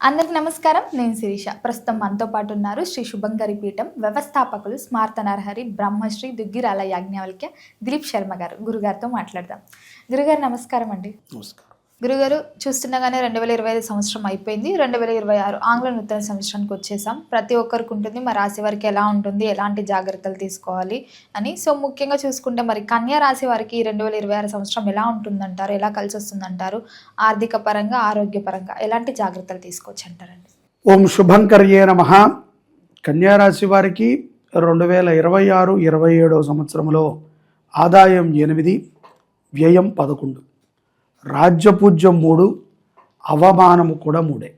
అందరికి నమస్కారం. నేను శిరీష. ప్రస్తుతం మనతో పాటు ఉన్నారు శ్రీ శుభంకరి పీఠం వ్యవస్థాపకులు స్మార్త నరహరి బ్రహ్మశ్రీ దుగ్గిరాల యాజ్ఞవల్క్య దిలీప్ శర్మ గారు. గురుగారితో మాట్లాడదాం. గురుగారు నమస్కారం అండి. నమస్కారం. గురుగారు చూస్తుండగానే రెండు వేల ఇరవై ఐదు సంవత్సరం అయిపోయింది. రెండు వేల ఇరవై ఆరు ఆంగ్ల నూతన సంవత్సరానికి వచ్చేసాం. ప్రతి ఒక్కరికి ఉంటుంది. మా రాశి వారికి ఎలా ఉంటుంది? ఎలాంటి జాగ్రత్తలు తీసుకోవాలి అని. సో ముఖ్యంగా చూసుకుంటే మరి కన్యా రాశి వారికి రెండు వేల ఇరవై ఆరు సంవత్సరం ఎలా ఉంటుందంటారు? ఎలా కలిసి వస్తుందంటారు? ఆర్థిక పరంగా ఆరోగ్యపరంగా ఎలాంటి జాగ్రత్తలు తీసుకోవచ్చు అంటారండి? ఓం శుభంకర్యే నమ. కన్యారాశి వారికి రెండు వేల ఇరవై ఆరు ఇరవై ఏడవ సంవత్సరంలో ఆదాయం ఎనిమిది వ్యయం పదకొండు. రాజ్యపూజ్యం మూడు అవమానము కూడా మూడే.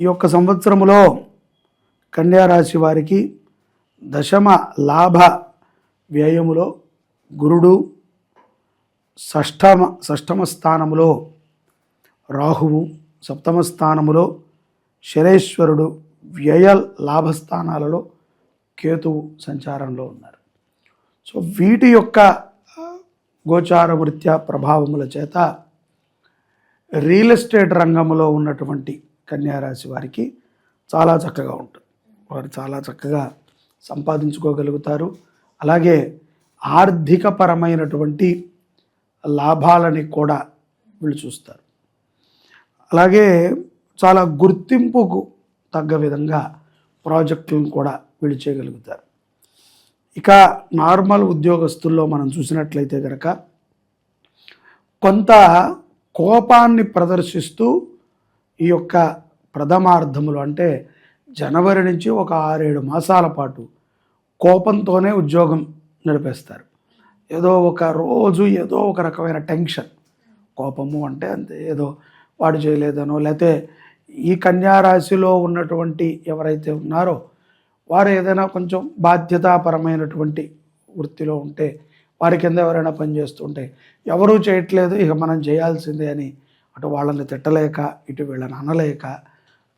ఈ యొక్క సంవత్సరములో కన్యారాశి వారికి దశమ లాభ వ్యయములో గురుడు షష్టమ షష్టమ స్థానములో రాహువు సప్తమ స్థానములో శరేశ్వరుడు వ్యయ లాభస్థానాలలో కేతువు సంచారంలో ఉన్నారు. సో వీటి యొక్క గోచార వృత్యా ప్రభావముల చేత రియల్ ఎస్టేట్ రంగంలో ఉన్నటువంటి కన్యారాశి వారికి చాలా చక్కగా ఉంటుంది. వారు చాలా చక్కగా సంపాదించుకోగలుగుతారు. అలాగే ఆర్థికపరమైనటువంటి లాభాలని కూడా వీళ్ళు చూస్తారు. అలాగే చాలా గుర్తింపుకు తగ్గ విధంగా ప్రాజెక్టులను కూడా వీళ్ళు చేయగలుగుతారు. ఇక నార్మల్ ఉద్యోగస్తుల్లో మనం చూసినట్లయితే కనుక కొంత కోపాన్ని ప్రదర్శిస్తూ ఈ యొక్క ప్రథమార్థములు అంటే జనవరి నుంచి ఒక ఆరేడు మాసాల పాటు కోపంతోనే ఉద్యోగం నడిపేస్తారు ఏదో ఒక రోజు ఏదో ఒక రకమైన టెన్షన్. కోపము అంటే అంతే ఏదో వాడు చేయలేదనో లేకపోతే ఈ కన్యారాశిలో ఉన్నటువంటి ఎవరైతే ఉన్నారో వారు ఏదైనా కొంచెం బాధ్యతాపరమైనటువంటి వృత్తిలో ఉంటే వారి కింద ఎవరైనా పనిచేస్తుంటే ఎవరూ చేయట్లేదు ఇక మనం చేయాల్సిందే అని అటు వాళ్ళని తిట్టలేక ఇటు వీళ్ళని అనలేక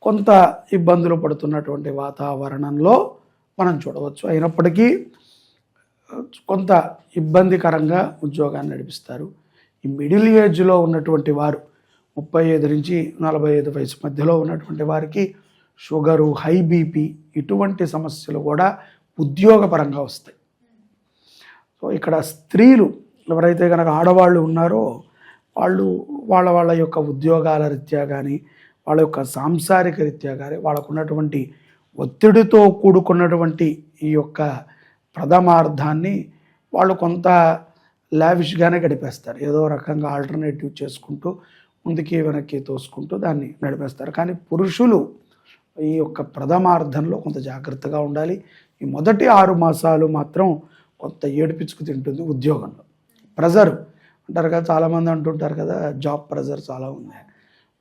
కొంత ఇబ్బందులు పడుతున్నటువంటి వాతావరణంలో మనం చూడవచ్చు. అయినప్పటికీ కొంత ఇబ్బందికరంగా ఉద్యోగాన్ని నడిపిస్తారు. ఈ మిడిల్ ఏజ్లో ఉన్నటువంటి వారు ముప్పై ఐదు నుంచి నలభై ఐదు వయసు మధ్యలో ఉన్నటువంటి వారికి షుగరు హై బీపీ ఇటువంటి సమస్యలు కూడా ఉద్యోగపరంగా వస్తాయి. సో ఇక్కడ స్త్రీలు ఎవరైతే కనుక ఆడవాళ్ళు ఉన్నారో వాళ్ళు వాళ్ళ వాళ్ళ యొక్క ఉద్యోగాల రీత్యా కానీ వాళ్ళ యొక్క సాంసారిక రీత్యా కానీ వాళ్ళకు ఉన్నటువంటి ఒత్తిడితో కూడుకున్నటువంటి ఈ యొక్క ప్రథమార్థాన్ని వాళ్ళు కొంత లావిష్గానే గడిపేస్తారు. ఏదో రకంగా ఆల్టర్నేటివ్ చేసుకుంటూ ముందుకి వెనక్కి తోసుకుంటూ దాన్ని నడిపేస్తారు. కానీ పురుషులు ఈ యొక్క ప్రథమార్థంలో కొంత జాగ్రత్తగా ఉండాలి. ఈ మొదటి ఆరు మాసాలు మాత్రం కొంత ఏడిపించుకు తింటుంది ఉద్యోగంలో. ప్రెజర్ అంటారు కదా చాలామంది అంటుంటారు కదా జాబ్ ప్రెజర్ చాలా ఉంది.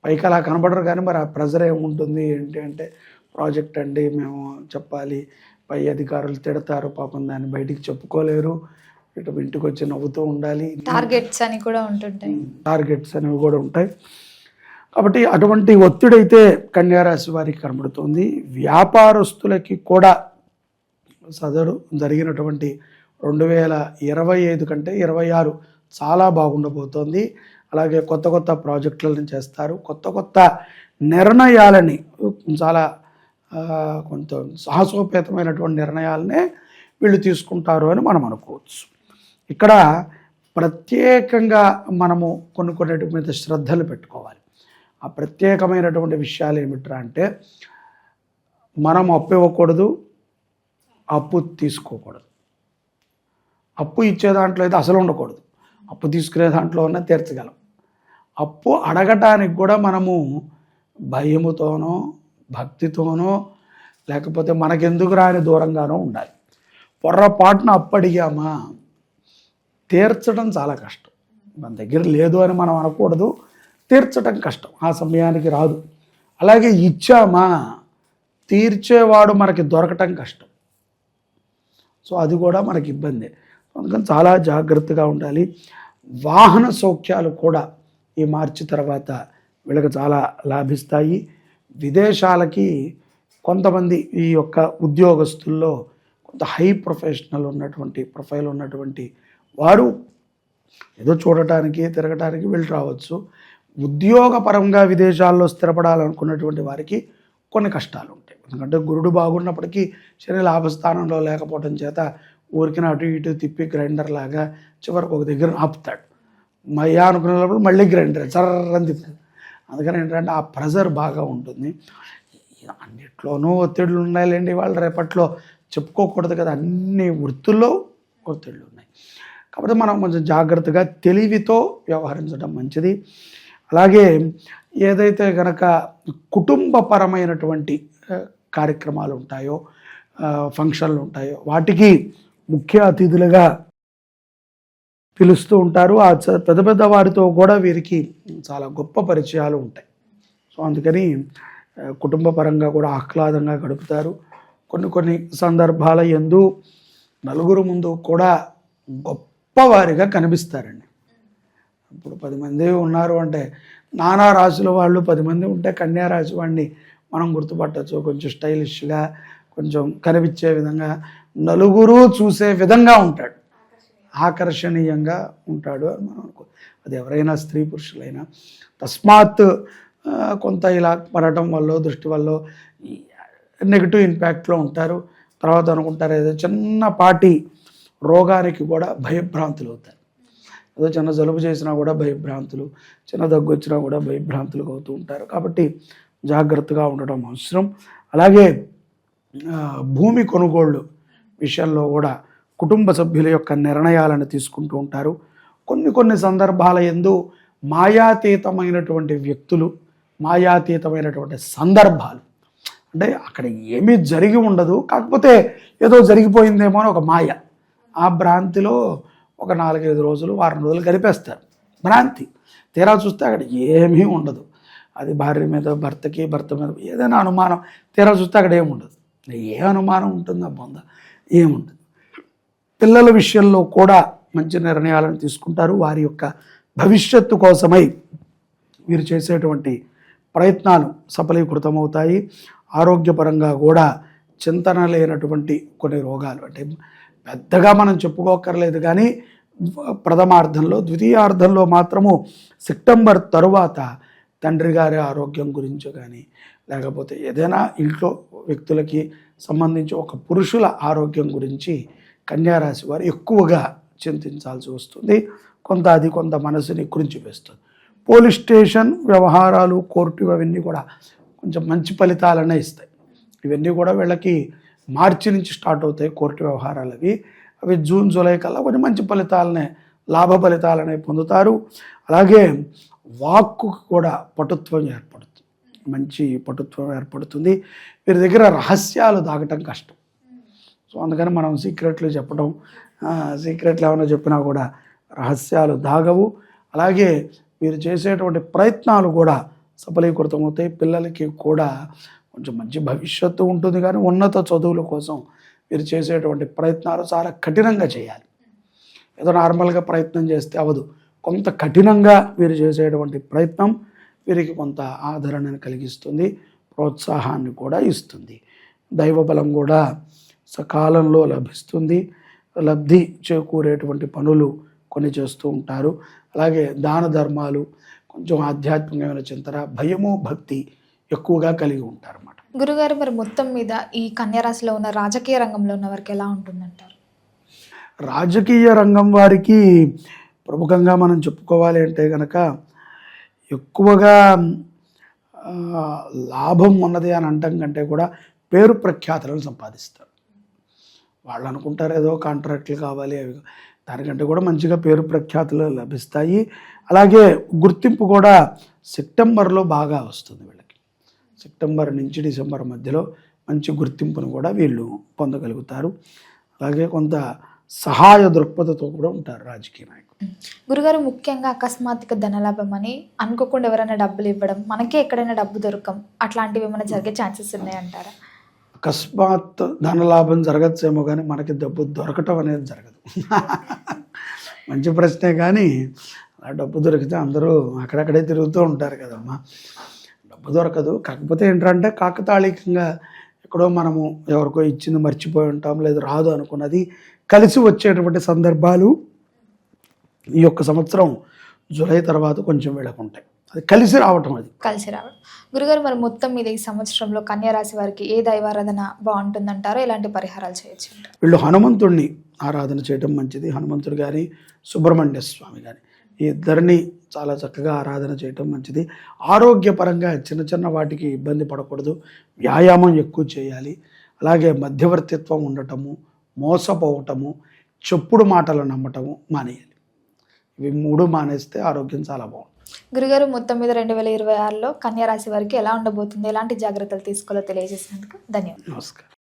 పైకి అలా కనబడరు కానీ మరి ఆ ప్రెజర్ ఏముంటుంది ఏంటి అంటే ప్రాజెక్ట్ అండి మేము చెప్పాలి పై అధికారులు తిడతారు పాపం దాన్ని బయటికి చెప్పుకోలేరు ఇటు ఇంటికి వచ్చి నవ్వుతూ ఉండాలి. టార్గెట్స్ అని కూడా ఉంటుంటాయి. టార్గెట్స్ అనేవి కూడా ఉంటాయి. కాబట్టి అటువంటి ఒత్తిడి అయితే కన్యారాశి వారికి కనబడుతుంది. వ్యాపారస్తులకి కూడా సదరు జరిగినటువంటి రెండు వేల ఇరవై ఐదు కంటే ఇరవై ఆరు చాలా బాగుండబోతోంది. అలాగే కొత్త కొత్త ప్రాజెక్టులను చేస్తారు. కొత్త కొత్త నిర్ణయాలని చాలా కొంత సాహసోపేతమైనటువంటి నిర్ణయాలనే వీళ్ళు తీసుకుంటారు అని మనం అనుకోవచ్చు. ఇక్కడ ప్రత్యేకంగా మనము కొన్ని కొన్నిటి మీద శ్రద్ధలు పెట్టుకోవాలి. ఆ ప్రత్యేకమైనటువంటి విషయాలు ఏమిట్రా అంటే మనం అప్పు ఇవ్వకూడదు అప్పు తీసుకోకూడదు. అప్పు ఇచ్చే దాంట్లో అయితే అసలు ఉండకూడదు. అప్పు తీసుకునే దాంట్లో ఉన్న తీర్చగలం. అప్పు అడగటానికి కూడా మనము భయముతోనో భక్తితోనో లేకపోతే మనకెందుకు రాని దూరంగానో ఉండాలి. పొర్రపాటున అప్పు అడిగామా? తీర్చడం చాలా కష్టం. మన దగ్గర లేదు అని మనం అనకూడదు. తీర్చడం కష్టం. ఆ సమయానికి రాదు. అలాగే ఇచ్చామా? తీర్చేవాడు మనకి దొరకటం కష్టం. సో అది కూడా మనకి ఇబ్బంది. అందుకని చాలా జాగ్రత్తగా ఉండాలి. వాహన సౌఖ్యాలు కూడా ఈ మార్చి తర్వాత వీళ్ళకి చాలా లాభిస్తాయి. విదేశాలకి కొంతమంది ఈ యొక్క ఉద్యోగస్తుల్లో కొంత హై ప్రొఫెషనల్ ఉన్నటువంటి ప్రొఫైల్ ఉన్నటువంటి వారు ఏదో చూడటానికి తిరగటానికి వెళ్ళి రావచ్చు. ఉద్యోగపరంగా విదేశాల్లో స్థిరపడాలనుకున్నటువంటి వారికి కొన్ని కష్టాలు ఉంటాయి. ఎందుకంటే గురుడు బాగున్నప్పటికీ శని లాభస్థానంలో లేకపోవడం చేత ఊరికిన అటు ఇటు తిప్పి గ్రైండర్ లాగా చివరికి ఒక దగ్గర ఆపుతాడు. మయ్యా అనుకునేటప్పుడు మళ్ళీ గ్రైండర్ చర్రని తిప్పుతాడు. అందుకని ఏంటంటే ఆ ప్రెజర్ బాగా ఉంటుంది. అన్నిట్లోనూ ఒత్తిడులు ఉన్నాయిలేండి వాళ్ళు రేపట్లో. చెప్పుకోకూడదు కదా అన్ని వృత్తుల్లో ఒత్తిళ్ళు ఉన్నాయి. కాబట్టి మనం కొంచెం జాగ్రత్తగా తెలివితో వ్యవహరించడం మంచిది. అలాగే ఏదైతే కనుక కుటుంబపరమైనటువంటి కార్యక్రమాలు ఉంటాయో ఫంక్షన్లు ఉంటాయో వాటికి ముఖ్య అతిథులుగా పిలుస్తూ ఉంటారు. ఆ చ- పెద్ద పెద్ద వారితో కూడా వీరికి చాలా గొప్ప పరిచయాలు ఉంటాయి. సో అందుకని కుటుంబపరంగా కుటుంబ పరంగా కూడా ఆహ్లాదంగా గడుపుతారు. కొన్ని కొన్ని సందర్భాల ఎందు నలుగురు ముందు కూడా గొప్పవారిగా కనిపిస్తారండి. ఇప్పుడు పది మంది ఉన్నారు అంటే నానా రాశుల వాళ్ళు పది మంది ఉంటే కన్యా రాశి వాడిని మనం గుర్తుపట్టచ్చు. కొంచెం స్టైలిష్గా కొంచెం కనిపించే విధంగా నలుగురు చూసే విధంగా ఉంటాడు. ఆకర్షణీయంగా ఉంటాడు అని మనం అనుకో అది ఎవరైనా స్త్రీ పురుషులైనా. తస్మాత్ కొంత ఇలా పడటం వల్ల దృష్టి వల్ల నెగిటివ్ ఇంపాక్ట్లో ఉంటారు. తర్వాత అనుకుంటారు ఏదో చిన్నపాటి రోగానికి కూడా భయభ్రాంతులు అవుతారు ఏదో చిన్న జలుబు చేసినా కూడా భయభ్రాంతులు చిన్న దగ్గు వచ్చినా కూడా భయభ్రాంతులు అవుతూ ఉంటారు. కాబట్టి జాగ్రత్తగా ఉండడం అవసరం. అలాగే భూమి కొనుగోళ్ళు విషయంలో కూడా కుటుంబ సభ్యుల యొక్క నిర్ణయాలను తీసుకుంటూ ఉంటారు. కొన్ని కొన్ని సందర్భాల ఎందు మాయాతీతమైనటువంటి వ్యక్తులు మాయాతీతమైనటువంటి సందర్భాలు. అంటే అక్కడ ఏమీ జరిగి ఉండదు. కాకపోతే ఏదో జరిగిపోయిందేమో అని ఒక మాయ. ఆ భ్రాంతిలో ఒక నాలుగైదు రోజులు వారం రోజులు గడిపేస్తారు. భ్రాంతి. తీరా చూస్తే అక్కడ ఏమీ ఉండదు. అది భార్య మీద భర్తకి భర్త మీద ఏదైనా అనుమానం తీరా చూస్తే అక్కడ ఏముండదు ఏ అనుమానం ఉంటుందా బొంద ఏముండదు. పిల్లల విషయంలో కూడా మంచి నిర్ణయాలను తీసుకుంటారు. వారి యొక్క భవిష్యత్తు కోసమై వీరు చేసేటువంటి ప్రయత్నాలు సఫలీకృతమవుతాయి. ఆరోగ్యపరంగా కూడా చింతన లేనటువంటి కొన్ని రోగాలు అంటే పెద్దగా మనం చెప్పుకోకర్లేదు కానీ ప్రథమార్థంలో ద్వితీయార్థంలో మాత్రము సెప్టెంబర్ తరువాత తండ్రి గారి ఆరోగ్యం గురించి కానీ లేకపోతే ఏదైనా ఇంట్లో వ్యక్తులకి సంబంధించి ఒక పురుషుల ఆరోగ్యం గురించి కన్యారాశి వారు ఎక్కువగా చింతించాల్సి వస్తుంది. కొంత అది కొంత మనసుని వేస్తుంది పోలీస్ స్టేషన్ వ్యవహారాలు కోర్టు అవన్నీ కూడా కొంచెం మంచి ఫలితాలనే ఇస్తాయి. ఇవన్నీ కూడా వీళ్ళకి మార్చి నుంచి స్టార్ట్ అవుతాయి కోర్టు వ్యవహారాలు అవి. అవి జూన్ జూలై కల్లా కొంచెం మంచి ఫలితాలనే లాభ ఫలితాలనే పొందుతారు. అలాగే వాక్కు కూడా పటుత్వం ఏర్పడుతుంది మంచి పటుత్వం ఏర్పడుతుంది. వీరి దగ్గర రహస్యాలు దాగటం కష్టం. సో అందుకని మనం సీక్రెట్లు చెప్పడం సీక్రెట్లు ఏమైనా చెప్పినా కూడా రహస్యాలు దాగవు. అలాగే మీరు చేసేటువంటి ప్రయత్నాలు కూడా సఫలీకృతమవుతాయి. పిల్లలకి కూడా కొంచెం మంచి భవిష్యత్తు ఉంటుంది కానీ ఉన్నత చదువుల కోసం వీరు చేసేటువంటి ప్రయత్నాలు చాలా కఠినంగా చేయాలి. ఏదో నార్మల్గా ప్రయత్నం చేస్తే అవదు కొంత కఠినంగా వీరు చేసేటువంటి ప్రయత్నం వీరికి కొంత ఆదరణను కలిగిస్తుంది ప్రోత్సాహాన్ని కూడా ఇస్తుంది. దైవబలం కూడా సకాలంలో లభిస్తుంది. లబ్ధి చేకూరేటువంటి పనులు కొన్ని చేస్తూ ఉంటారు. అలాగే దాన ధర్మాలు కొంచెం ఆధ్యాత్మికమైన చింతన భయము భక్తి ఎక్కువగా కలిగి ఉంటారు అన్నమాట గురుగారు మరి మొత్తం మీద ఈ కన్యారాశిలో ఉన్న రాజకీయ రంగంలో ఉన్న వారికి ఎలా ఉంటుందంటారు? రాజకీయ రంగం వారికి ప్రముఖంగా మనం చెప్పుకోవాలి అంటే కనుక ఎక్కువగా లాభం ఉన్నది అని అంటాం కంటే కూడా పేరు ప్రఖ్యాతులను సంపాదిస్తారు. వాళ్ళు అనుకుంటారు ఏదో కాంట్రాక్ట్లు కావాలి అవి దానికంటే కూడా మంచిగా పేరు ప్రఖ్యాతులు లభిస్తాయి. అలాగే గుర్తింపు కూడా సెప్టెంబర్లో బాగా వస్తుంది సెప్టెంబర్ నుంచి డిసెంబర్ మధ్యలో మంచి గుర్తింపును కూడా వీళ్ళు పొందగలుగుతారు. అలాగే కొంత సహాయ దృక్పథతో కూడా ఉంటారు రాజకీయ నాయకులు. గురుగారు ముఖ్యంగా అకస్మాత్తుగా ధనలాభం అని అనుకోకుండా ఎవరైనా డబ్బులు ఇవ్వడం మనకే ఎక్కడైనా డబ్బు దొరకం అట్లాంటివి ఏమైనా జరిగే ఛాన్సెస్ ఉన్నాయంటారా? అకస్మాత్ ధనలాభం జరగచ్చేమో కానీ మనకి డబ్బు దొరకటం అనేది జరగదు. మంచి ప్రశ్నే కానీ అలా డబ్బు దొరికితే అందరూ అక్కడక్కడే తిరుగుతూ ఉంటారు కదమ్మా. దొరకదు. కాకపోతే ఏంటంటే కాకతాళికంగా ఎక్కడో మనము ఎవరికో ఇచ్చింది మర్చిపోయి ఉంటాం లేదు రాదు అనుకున్నది కలిసి వచ్చేటువంటి సందర్భాలు ఈ యొక్క సంవత్సరం జూలై తర్వాత కొంచెం వీళ్ళకు ఉంటాయి. అది కలిసి రావటం అది. కలిసి రావడం గురుగారు మరి మొత్తం మీద ఈ సంవత్సరంలో కన్యా రాశి వారికి ఏ దైవారాధన బాగుంటుందంటారో ఎలాంటి పరిహారాలు చేయొచ్చు? వీళ్ళు హనుమంతుడిని ఆరాధన చేయడం మంచిది. హనుమంతుడు కానీ సుబ్రహ్మణ్య స్వామి కానీ ఈ ఇద్దరిని చాలా చక్కగా ఆరాధన చేయటం మంచిది. ఆరోగ్యపరంగా చిన్న చిన్న వాటికి ఇబ్బంది పడకూడదు. వ్యాయామం ఎక్కువ చేయాలి. అలాగే మధ్యవర్తిత్వం ఉండటము మోసపోవటము చెప్పుడు మాటలు నమ్మటము మానేయాలి. ఇవి మూడు మానేస్తే ఆరోగ్యం చాలా బాగుంటుంది. గురుగారు మొత్తం మీద రెండు వేల ఇరవై ఆరులో కన్యా రాశి వారికి ఎలా ఉండబోతుంది? ఎలాంటి జాగ్రత్తలు తీసుకోవాలో తెలియజేసినందుకు ధన్యవాదాలు. నమస్కారం.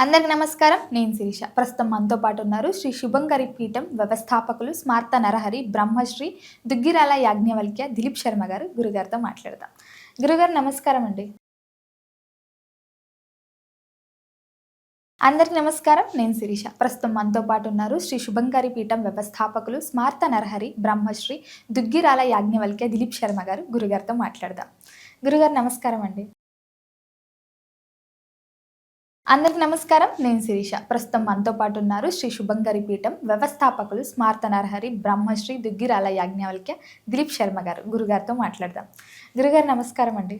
అందరికి నమస్కారం. నేను శిరీష. ప్రస్తుతం మనతో పాటు ఉన్నారు శ్రీ శుభంకరి పీఠం వ్యవస్థాపకులు స్మార్త నరహరి బ్రహ్మశ్రీ దుగ్గిరాల యాజ్ఞవల్క్య దిలీప్ శర్మ గారు గురుగారితో మాట్లాడదాం. గురుగారు నమస్కారం అండి. అందరికి నమస్కారం. నేను శిరీష. ప్రస్తుతం మనతో పాటు ఉన్నారు శ్రీ శుభంకరి పీఠం వ్యవస్థాపకులు స్మార్త నరహరి బ్రహ్మశ్రీ దుగ్గిరాల యాజ్ఞవల్క్య దిలీప్ శర్మ గారు గురుగారితో మాట్లాడదాం. గురుగారు నమస్కారం అండి. అందరికి నమస్కారం. నేను శిరీష. ప్రస్తుతం మనతో పాటు ఉన్నారు శ్రీ శుభంకరి పీఠం వ్యవస్థాపకులు స్మార్త నరహరి బ్రహ్మశ్రీ దుగ్గిరాల యాజ్ఞవల్క్య దిలీప్ శర్మ గారు. గురుగారితో మాట్లాడదాం. గురుగారు నమస్కారం అండి.